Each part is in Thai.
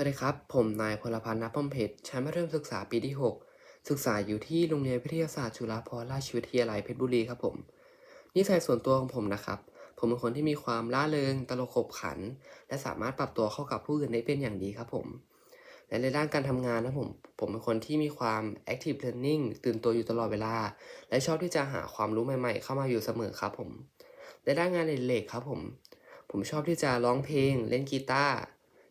วัสดีครับ ผมนายพลพันธ์นับป้อมเพชรชั้นมัธยมศึกษาปีที่ 6 ศึกษาอยู่ที่โรงเรียนวิทยาศาสตร์จุฬาภรณราชวิทยาลัยเพชรบุรีครับผม นิสัยส่วนตัวของผมนะครับ ผมเป็นคนที่มีความร่าเริง ตลกขบขัน และสามารถปรับตัวเข้ากับผู้อื่นได้เป็นอย่างดีครับผม และในด้านการทำงานนะผม ผมเป็นคนที่มีความ active learning ตื่นตัวอยู่ตลอดเวลา และชอบที่จะหาความรู้ใหม่ ๆ เข้ามาอยู่เสมอครับผม ในด้านงานอดิเรกครับผม ผมชอบที่จะร้องเพลง เล่นกีตาร์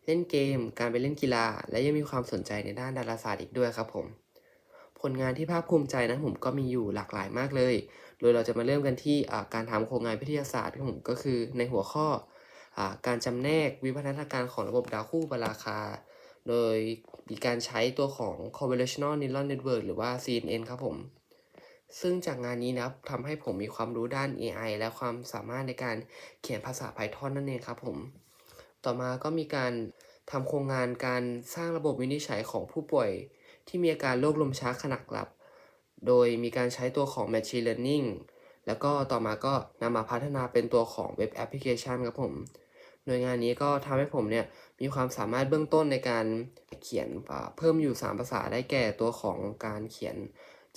เล่นเกม การไปเล่นกีฬา และยังมีความสนใจในด้านดาราศาสตร์อีกด้วยครับผม ผลงานที่ภาคภูมิใจนะผมก็มีอยู่หลากหลายมากเลย โดยเราจะมาเริ่มกันที่การทำโครงงานวิทยาศาสตร์ครับผมก็คือในหัวข้ออการจำแนกวิวัฒนาการของระบบดาวคู่บาราคา โดยมีการใช้ตัวของ convolutional neural network หรือว่า CNN ครับผม ซึ่งจากงานนี้นะครับทำให้ผมมีความรู้ด้าน AI และความสามารถในการเขียนภาษา Python นั่นเองครับผม ต่อมาก็มีการทำโครงงานการสร้างระบบวินิจฉัยของผู้ป่วย ที่มีอาการโรคลมชักขณะหลับ โดยมีการใช้ตัวของ Machine Learning แล้วก็ต่อมาก็นำมาพัฒนาเป็นตัวของเว็บแอปพลิเคชันครับผมโดยงานนี้ก็ทำให้ผมเนี่ยมีความสามารถเบื้องต้นในการเขียนเพิ่มอยู่ 3 ภาษาได้แก่ตัวของการเขียน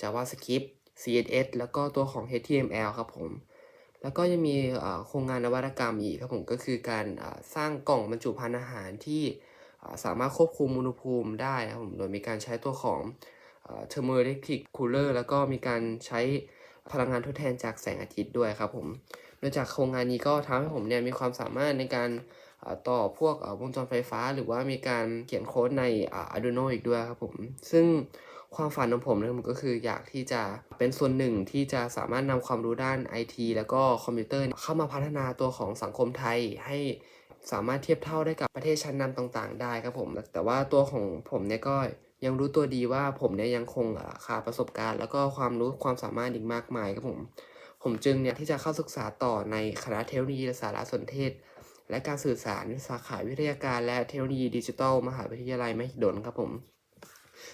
JavaScript CSS แล้วก็ตัวของ HTML ครับผม แล้วก็ยังมีโครงงานนวัตกรรมอีกครับผมก็คือการสร้างกล่องบรรจุภัณฑ์อาหารที่สามารถควบคุมอุณหภูมิได้นะครับผมโดยมีการใช้ตัวของอ่า thermoelectric cooler แล้วก็มีการใช้พลังงานทดแทนจากแสงอาทิตย์ด้วยครับผมโดยจากโครงงานนี้ก็ทำให้ผมเนี่ยมีความสามารถในการต่อพวกวงจรไฟฟ้า หรือว่ามีการเขียนโค้ดใน Arduino อีกด้วยครับผมซึ่ง ความฝันของผมนะครับก็คืออยากที่จะเป็นส่วนหนึ่งที่จะสามารถนำความรู้ด้าน IT แล้วก็คอมพิวเตอร์เข้ามาพัฒนาตัวของสังคมไทยให้สามารถเทียบเท่าได้กับประเทศชั้นนำต่างๆ ได้ครับผม แต่ว่าตัวของผมเนี่ยก็ยังรู้ตัวดีว่าผมเนี่ยยังคงขาดประสบการณ์ แล้วก็ความรู้ความสามารถอีกมากมายครับผม ผมจึงเนี่ยที่จะเข้าศึกษาต่อในคณะเทคโนโลยีสารสนเทศ และการสื่อสารสาขาวิทยาการและเทคโนโลยีดิจิทัลมหาวิทยาลัยมหิดลครับผม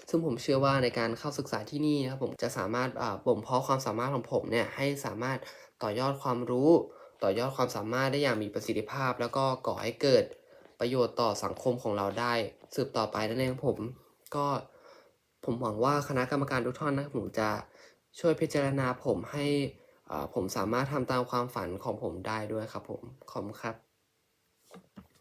ซึ่งผมเชื่อว่าในการเข้าศึกษาที่นี่นะครับผมจะสามารถบ่มเพาะความสามารถของผมเนี่ยให้สามารถต่อยอดความรู้ ต่อยอดความสามารถได้อย่างมีประสิทธิภาพ แล้วก็ก่อให้เกิดประโยชน์ต่อสังคมของเราได้ สืบต่อไปนั่นเองผมก็ผมหวังว่าคณะกรรมการทุกท่านนะครับผมจะช่วยพิจารณาผมให้ผมสามารถทำตามความฝันของผมได้ด้วยครับผมขอบคุณครับ